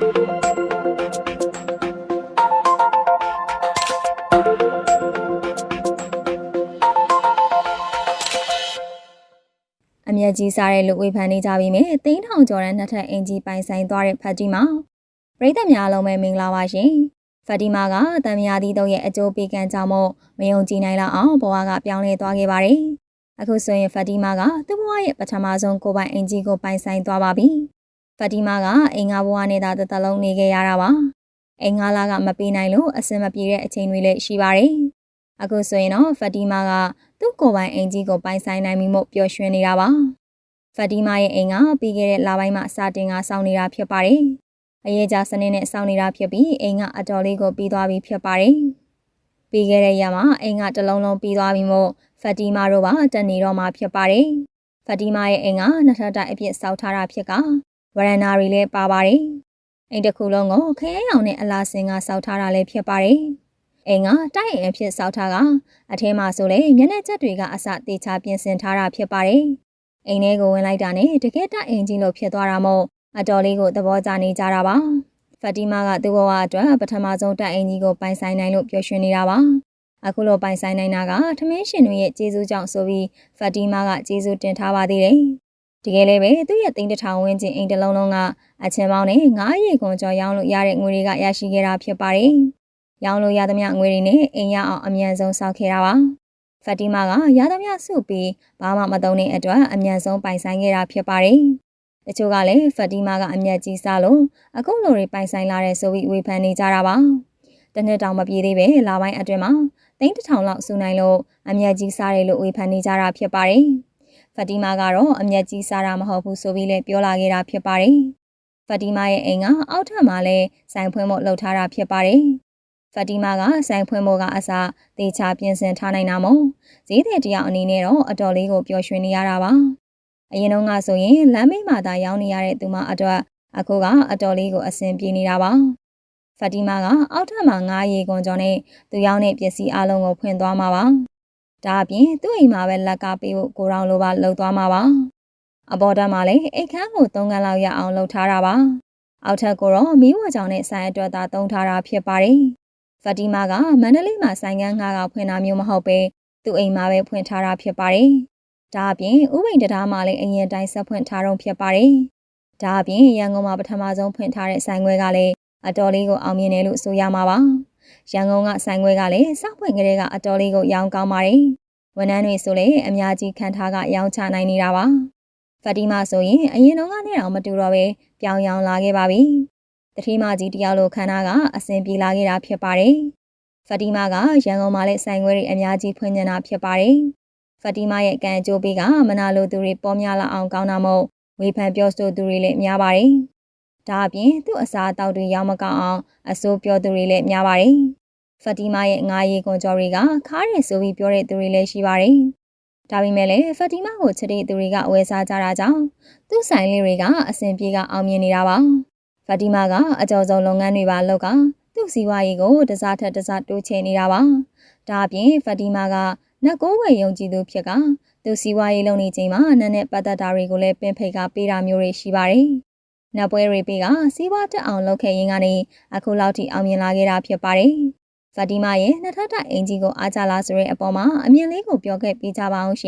အမျက်ကြီးစားတဲ့လူဝေဖန်နေကြပြီမယ်သိန်းထောင်ကျော်တဲ့နှစ်ထပ်အင်ကြီးပိုင်ဆိုင်သွားတဲ့ဖတ်တီမာပရိသတ်များလုံးပဲမင်္ဂလာပါရှင်ဖတ်တီမာကတန်မြာတီတို့ရဲ့အကျိုးပေးကံကြောင့်မို့မယုံကြည်နိုင်လောက်အောင်ဘဝကပြောင်းလဲသွားခဲ့ပါတယ်အခုဆိုရင်ဖတ်တီမာကသူ့ဘဝရဲ့ပထမဆုံးကိုပိုင်အင်ကြီးကိုပိုင်ဆိုင်သွားပါပြီ ဖတ်တီမာကအင်္ဂါဘဝနဲ့သာတစ်သက်လုံးနေခဲ့ရတာပါအင်္ဂါလာကမပေးနိုင်လို့အစင်မပြေတဲ့အချိန်တွေလည်းရှိပါတယ်အခုဆိုရင်တော့ဖတ်တီမာကသူ့ကိုယ်ပိုင်အင်ကြီးကိုပိုင်ဆိုင်နိုင်ပြီမို့ပျော်ရွှင်နေတာပါ။ဖတ်တီမာရဲ့အိမ်ကပြီးခဲ့တဲ့လပိုင်းမှာစတင်ကစောင့်နေတာဖြစ်ပါတယ်။အရေးကြစနစ်နဲ့စောင့်နေတာဖြစ်ပြီးအိမ်ကအတော်လေးကိုပြီးသွားပြီဖြစ်ပါတယ်။ပြီးခဲ့တဲ့ရက်မှာအိမ်ကတလုံးလုံးပြီးသွားပြီမို့ဖတ်တီမာတို့ပါတက်နေတော့မှဖြစ်ပါတယ်။ဖတ်တီမာရဲ့အိမ်ကနှစ်ထပ်တိုက်အပြည့်စောက်ထားတာဖြစ်က ဝရန်နာတွေလည်းပါပါတယ်။အိမ်တစ်ခုလုံးကိုခရဲရောင်နဲ့အလားစင်ကစောက်ထားတာလည်းဖြစ်ပါတယ်။အိမ်ကတိုက်အိမ်အဖြစ်စောက်ထားကအထဲမှာဆိုလေမျက်နှာချက်တွေကအစတေချာပြင်ဆင်ထားတာဖြစ်ပါတယ်။အိမ်ထဲကိုဝင်လိုက်တာနဲ့တကယ်တိုက်အိမ်ကြီးလို့ဖြစ်သွားတာမို့အတော်လေးကိုသဘောကျနေကြတာပါ။ဖတ်တီမာကသူ့ဘဝအတွက်ပထမဆုံးတိုက်အိမ်ကြီးကိုပိုင်ဆိုင်နိုင်လို့ပျော်ရွှင်နေတာပါ။အခုလိုပိုင်ဆိုင်နိုင်တာကထမင်းရှင်တွေရဲ့ကျေးဇူးကြောင့်ဆိုပြီးဖတ်တီမာကကျေးဇူးတင်ထားပါသေးတယ်။ တကယ်လည်းပဲသူ့ရဲ့တိန်းတထောင်ဝင်းချင်းအိမ်တစ်လုံးလုံးကအချင်ပေါင်းနဲ့ငားရီခွန်ကျော်ရောင်းလို့ရတဲ့ငွေတွေကရရှိခဲ့တာဖြစ်ပါတယ်။ရောင်းလို့ရသမျှငွေတွေနဲ့အိမ်ရအောင်အမြန်ဆုံးစောက်ခဲ့တာပါဖတ်တီမာကရသမျှစုပြီးဘာမှမသုံးတဲ့အတွက်အမြန်ဆုံးပိုင်ဆိုင်ခဲ့တာဖြစ်ပါတယ်တချို့ကလည်းဖတ်တီမာကအမျက်ကြီးစားလို့အခုလိုတွေပိုင်ဆိုင်လာတဲ့ဆိုပြီးဝေဖန်နေကြတာပါတနှစ်တောင်မပြေသေးပဲလာပိုင်းအတွင်းမှာသိန်းတစ်ထောင်လောက်စုနိုင်လို့အမျက်ကြီးစားတယ်လို့ဝေဖန်နေကြတာဖြစ်ပါတယ် ဖတ်တီမာကတော့အမျက်ကြီးစားတာမဟုတ်ဘူးဆိုပြီးလည်းပြောလာခဲ့တာဖြစ်ပါတယ်ဖတ်တီမာရဲ့အိမ်ကအောက်ထပ်မှာလည်းဆိုင်ဖွင့်ဖို့လှုပ်ထားတာဖြစ်ပါတယ်ဖတ်တီမာကဆိုင်ဖွင့်ဖို့ကအစတေချာပြင်ဆင်ထားနိုင်တာမို့ဈေးသည်တယောက်အနေနဲ့တော့အတော်လေးကိုပျော်ရွှင်နေရတာပါအရင်တော့ကဆိုရင်လမ်းမိတ်မှာသာရောင်းနေရတဲ့သူမအတွက်အခုကအတော်လေးကိုအဆင်ပြေနေတာပါဖတ်တီမာကအောက်ထပ်မှာငားရေကွန်ကျော်နဲ့သူရောင်းတဲ့ပစ္စည်းအလုံးကိုဖွင့်သွားမှာပါ ဒါအပြင်သူ့အိမ်မှာပဲလက်ကပေးဖို့ကိုရောင်လိုပါလှုပ်သွားမှာပါအပေါ်တက်မှာလည်းအိတ်ခမ်းကို၃ခန်းလောက်ရအောင်လှုပ်ထားတာပါအောက်ထပ်ကိုတော့မီးဝါကြောင်နဲ့ဆိုင်အတွက်သာသုံးထားတာဖြစ်ပါတယ်ဖာတီမာကမန္တလေးမှာဆိုင်ကန်းငါးကဖွင့်တာမျိုးမဟုတ်ပဲသူ့အိမ်မှာပဲဖွင့်ထားတာဖြစ်ပါတယ်။ဒါအပြင်ဥပိန်တရားမှာလည်းအရင်တိုင်းဆက်ဖွင့်ထားတော့ဖြစ်ပါတယ်။ဒါအပြင်ရန်ကုန်မှာပထမဆုံးဖွင့်ထားတဲ့ဆိုင်ခွဲကလည်းအတော်လေးကိုအောင်မြင်တယ်လို့ဆိုရမှာပါ။ ရန်ကုန်ကဆိုင်ခွဲကလည်းစောက်ဖွင့်ကလေးကအတော်လေးကိုရောင်းကောင်းပါတယ်။ဝန်ထမ်းတွေဆိုလည်းအများကြီးခံထားကရောင်းချနိုင်နေတာပါ။ဖာတီမာဆိုရင်အရင်တော့ကနဲ့တော့မတူတော့ပဲပြောင်းရောင်းလာခဲ့ပါပြီ။တတိမကြီးတယောက်လိုခန္ဓာကအစဉ်ပြေလာခဲ့တာဖြစ်ပါတယ်။ဖတီမာကရန်ကုန်မှာလည်းဆိုင်ခွဲတွေအများကြီးဖွင့်နေတာဖြစ်ပါတယ်။ဖတီမာရဲ့ကံအကျိုးပေးကမနာလိုသူတွေပေါ်များလာအောင်ကောင်းတာမို့ဝေဖန်ပြောဆိုသူတွေလည်းများပါတယ်။ဒါအပြင်သူ့အစားအသောက်တွေရောင်းမကောင်းအောင်အဆိုးပြောသူတွေလည်းများပါတယ်။ ဖတီမာရဲ့ငါးရီကွန်ကျော်တွေကခါးရည်ဆိုပြီးပြောတဲ့သူတွေလည်းရှိပါတယ်။ဒါပေမဲ့လည်းဖတီမာကိုချစ်တဲ့သူတွေကဝယ်စားကြတာကြောင့်သူ့ဆိုင်လေးတွေကအဆင်ပြေကအောင်မြင်နေတာပါ။ဖတီမာကအကြော်ဆုံးလုပ်ငန်းတွေပါလုပ်ကသူ့စီးပွားရေးကိုတစားထက်တစားတိုးချဲ့နေတာပါဒါအပြင်ဖတီမာကနတ်ကိုးဝယ်ယုံကြည်သူဖြစ်ကသူစီးပွားရေးလုပ်နေချိန်မှာနတ်နဲ့ပတ်သက်တာတွေကိုလည်းပင်ဖိတ်ကပေးတာမျိုးတွေရှိပါတယ်နတ်ပွဲတွေပေးကစီးပွားတက်အောင်လုပ်ခဲ့ရင်းကနေအခုလောက်ထိအောင်မြင်လာခဲ့တာဖြစ်ပါတယ် ဖတီမာရဲ့နှစ်ထပ်တိုင်အင်ဂျီကိုအားကြလားဆိုတဲ့အပေါ်မှာအမြင်လေးကိုပြောခဲ့ပေးကြပါအောင်ရှင်